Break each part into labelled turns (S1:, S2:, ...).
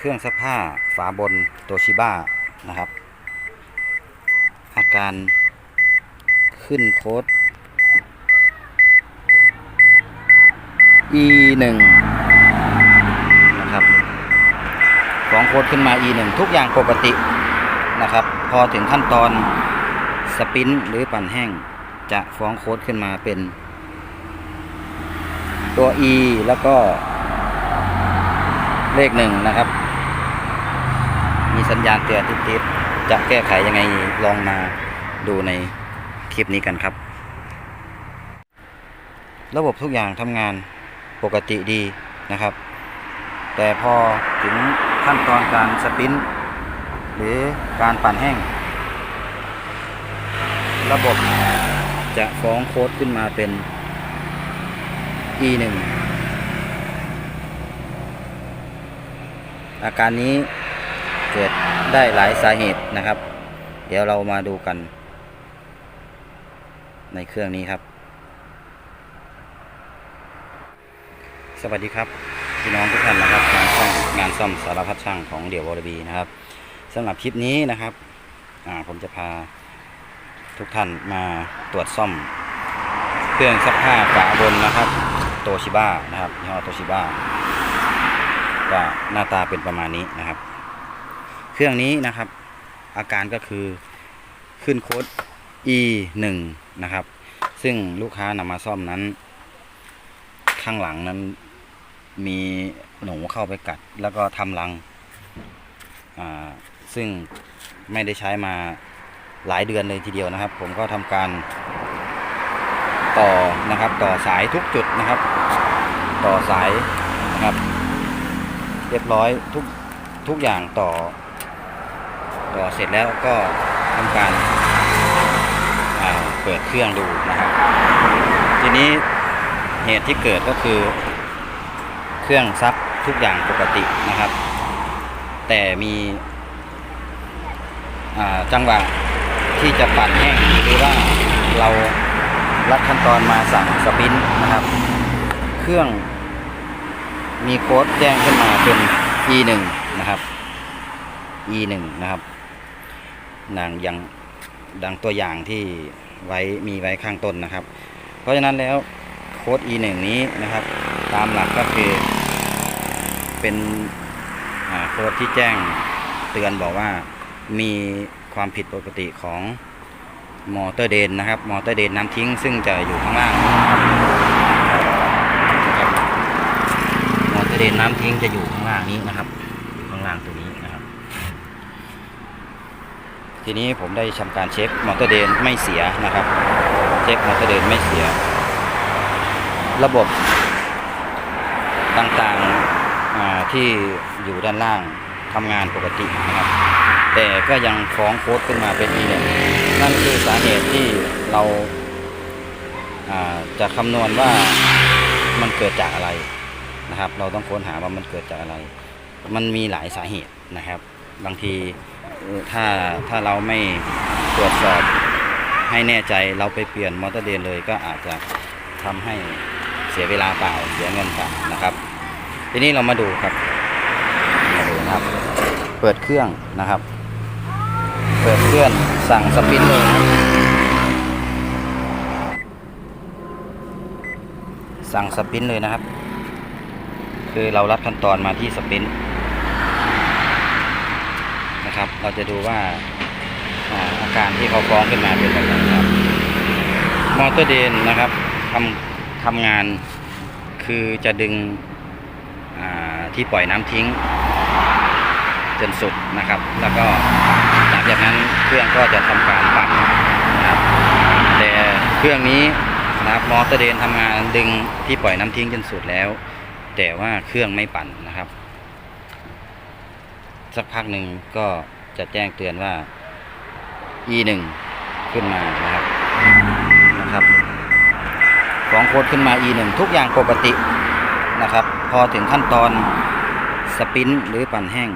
S1: เครื่องซักผ้าฝาบนโตชิบ้านะครับ อาการขึ้นโค้ด e 1นะครับฟ้องโค้ดขึ้นมา e 1ทุกอย่างปกตินะครับ พอถึงขั้นตอนสปรินต์หรือปั่นแห้งจะฟ้องโค้ดขึ้นมาเป็น ตัว e แล้วก็เลขหนึ่งนะครับ มีสัญญาณเตือนติดจะแก้ไขยังไงลองมาดูในคลิปนี้กันครับ ระบบทุกอย่างทำงานปกติดีนะครับ แต่พอถึงขั้นตอนการสปรินต์หรือการปั่นแห้ง ระบบจะฟ้องโค้ดขึ้นมาเป็น e 1อาการนี้ เกิดได้หลายสาเหตุนะครับ เดี๋ยวเรามาดูกัน ในเครื่องนี้ครับ สวัสดีครับพี่น้องทุกท่านนะครับงานซ่อมงานซ่อมสารพัดช่างของเดี่ยววอลบีนะครับสำหรับคลิปนี้นะครับผมจะพาทุกท่านมาตรวจซ่อม เครื่องซักผ้าฝาบนนะครับโตชิบ้านะครับยี่ห้อโตชิบ้าก็หน้าตาเป็นประมาณนี้นะครับ เครื่องนี้นะครับ อาการก็คือขึ้นโค้ด e 1นะครับ ซึ่งลูกค้านำมาซ่อมนั้น ข้างหลังนั้นมีหนูเข้าไปกัด แล้วก็ทำรัง ซึ่งไม่ได้ใช้มาหลายเดือนเลยทีเดียวนะครับ ผมก็ทำการต่อนะครับ ต่อสายทุกจุดนะครับ ต่อสายนะครับ เรียบร้อยทุกทุกอย่างต่อ ต่อเสร็จแล้วก็ทำการเปิดเครื่องดูนะครับ ทีนี้เหตุที่เกิดก็คือเครื่องซักทุกอย่างปกตินะครับ แต่มีจังหวะที่จะปั่นแห้งหรือว่าเรารัดขั้นตอนมาสั่งสปินนะครับ เครื่องมีโค้ดแจ้งขึ้นมาเป็น e 1นะครับ e 1นะครับ นางยังดังตัวอย่างที่ไว้มีไว้ข้างต้นนะครับ เพราะฉะนั้นแล้วโค้ด e 1นี้นะครับ ตามหลักก็คือเป็นโค้ดที่แจ้งเตือนบอกว่ามีความผิดปกติของมอเตอร์เดนนะครับ มอเตอร์เดนน้ำทิ้งซึ่งจะอยู่ข้างล่างนะครับมอเตอร์เดนน้ำทิ้งจะอยู่ข้างล่างนี้นะครับอยู่ข้างล่างตัวนี้นะครับ ทีนี้ผมได้ทำการเช็คมอเตอร์เดนไม่เสียนะครับ เช็คมอเตอร์เดนไม่เสีย ระบบต่างๆที่อยู่ด้านล่างทำงานปกตินะครับ แต่ก็ยังฟ้องโค้ดขึ้นมาเป็นอีหนึ่นั่นคือสาเหตุที่เราาจะคำนวณว่ามันเกิดจากอะไรนะครับ เราต้องค้นหาว่ามันเกิดจากอะไร มันมีหลายสาเหตุนะครับ บางทีถ้าถ้าเราไม่ตรวจสอบให้แน่ใจเราไปเปลี่ยนมอเตอร์เดนเลยก็อาจจะทำให้เสียเวลาเปล่าเสียเงินเปล่านะครับ ทีนี้เรามาดูครับมาดูนะครับ เปิดเครื่องนะครับ เปิดเครื่องสั่งสปินเลยนะครับสั่งสปินเลยนะครับ คือเรารัดขั้นตอนมาที่สปิน นะครับ เราจะดูว่าอาการที่เขาฟ้องขึ้นมาเป็นแบบไหนครับ มอเตอร์เดนนะครับทำทำงานคือจะดึงที่ปล่อยน้ำทิ้งจนสุดนะครับ แล้วก็หลังจากนั้นเครื่องก็จะทำการปั่นนะครับแต่เครื่องนี้นะครับมอเตอร์เดนทำงานดึงที่ปล่อยน้ำทิ้งจนสุดแล้ว แต่ว่าเครื่องไม่ปั่นนะครับ สักพักหนึ่งก็จะแจ้งเตือนว่า e 1 ขึ้นมานะครับนะครับฟ้องโค้ดขึ้นมา e 1 ทุกอย่างปกตินะครับ พอถึงขั้นตอนสปรินต์หรือปั่นแห้ง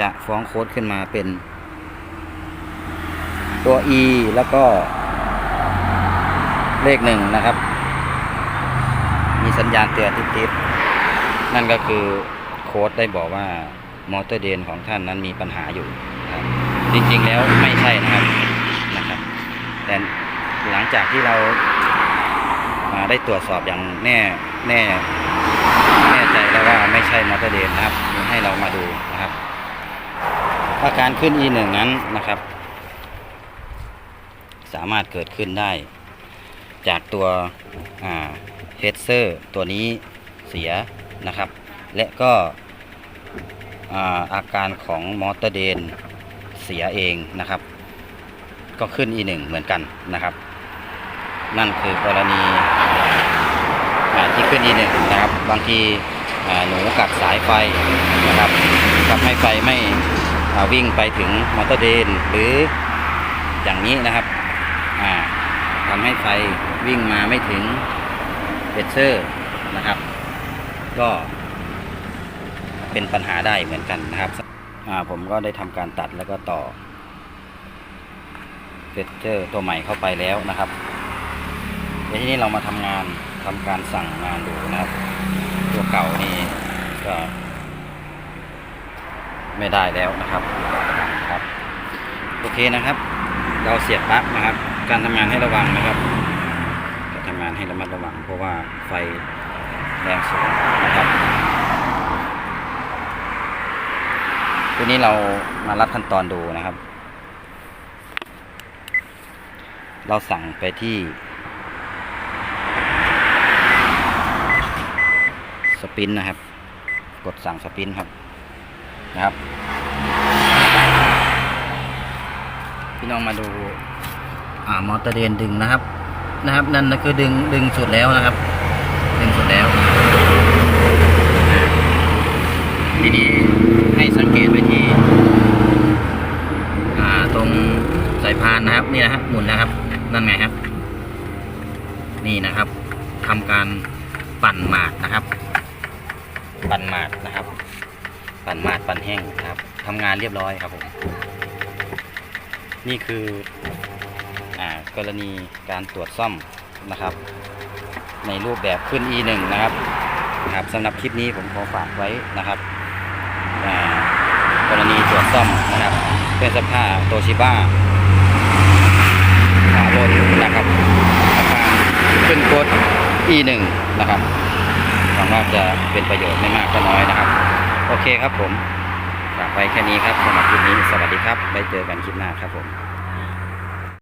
S1: จะฟ้องโค้ดขึ้นมาเป็น ตัว e แล้วก็เลขหนึ่งนะครับ มีสัญญาณเตือนติดๆนั่นก็คือโค้ดได้บอกว่า มอเตอร์เดนของท่านนั้นมีปัญหาอยู่ครับจริงๆแล้วไม่ใช่นะครับนะครับ แต่หลังจากที่เราอ่าได้ตรวจสอบอย่างแน่แน่แน่ใจแล้วว่าไม่ใช่มอเตอร์เดนนะครับให้เรามาดูนะครับอาการขึ้น E1 นั้นนะครับ สามารถเกิดขึ้นได้ จากตัวเฮดเซอร์ตัวนี้เสียนะครับ และก็ อาการของมอเตอร์เดนเสียเองนะครับ ก็ขึ้น E1 เหมือนกันนะครับ นั่นคือกรณีที่ขึ้น E1 นะครับ บางทีหนูกัดสายไฟนะครับทำให้ไฟไม่วิ่งไปถึงมอเตอร์เดนหรืออย่างนี้นะครับทำให้ไฟวิ่งมาไม่ถึงเบเซอร์นะครับ ก็ เป็นปัญหาได้เหมือนกันนะครับผมก็ได้ทำการตัดแล้วก็ต่อเฟเจอร์ตัวใหม่เข้าไปแล้วนะครับเดี๋ยวทีนี้เรามาทำงานทำการสั่งงานดูนะครับ ตัวเก่านี่ก็ไม่ได้แล้วนะครับครับ โอเคนะครับ เราเสียบปลั๊กนะครับ การทำงานให้ระวังนะครับการทำงานให้ระมัดระวัง เพราะว่าไฟแรงสูงนะครับ ทีนี้เรามารัดขั้นตอนดูนะครับ เราสั่งไปที่สปินนะครับ กดสั่งสปินครับนะครับ พี่น้องมาดูอ่ามอเตอร์เดนดึงนะครับนะครับ นั่นก็คือดึงดึงสุดแล้วนะครับ ดึงสุดแล้วทีนี้ ให้สังเกตไปที่ตรงสายพานนะครับนี่นะครับหมุนนะครับ นั่นไงครับ นี่นะครับทำการปั่นหมากนะครับ ปั่นหมากนะครับ ปั่นหมาดปั่นแห้งนะครับทำงานเรียบร้อยครับผมนี่คืออ่ากรณีการตรวจซ่อมนะครับ ในรูปแบบขึ้น E1 นะครับครับสำหรับคลิปนี้ผมขอฝากไว้นะครับ กรณีตรวจซ่อมนะครับเป็นสภาพโตชิบ้าขาบนนะครับอาคารขึ้นกด E1 นะครับหวังว่าจะเป็นประโยชน์ไม่มากก็น้อยนะครับ โอเคครับผมฝากไว้แค่นี้ครับสำหรับคลิปนี้สวัสดีครับไว้เจอกันคลิปหน้าครับผม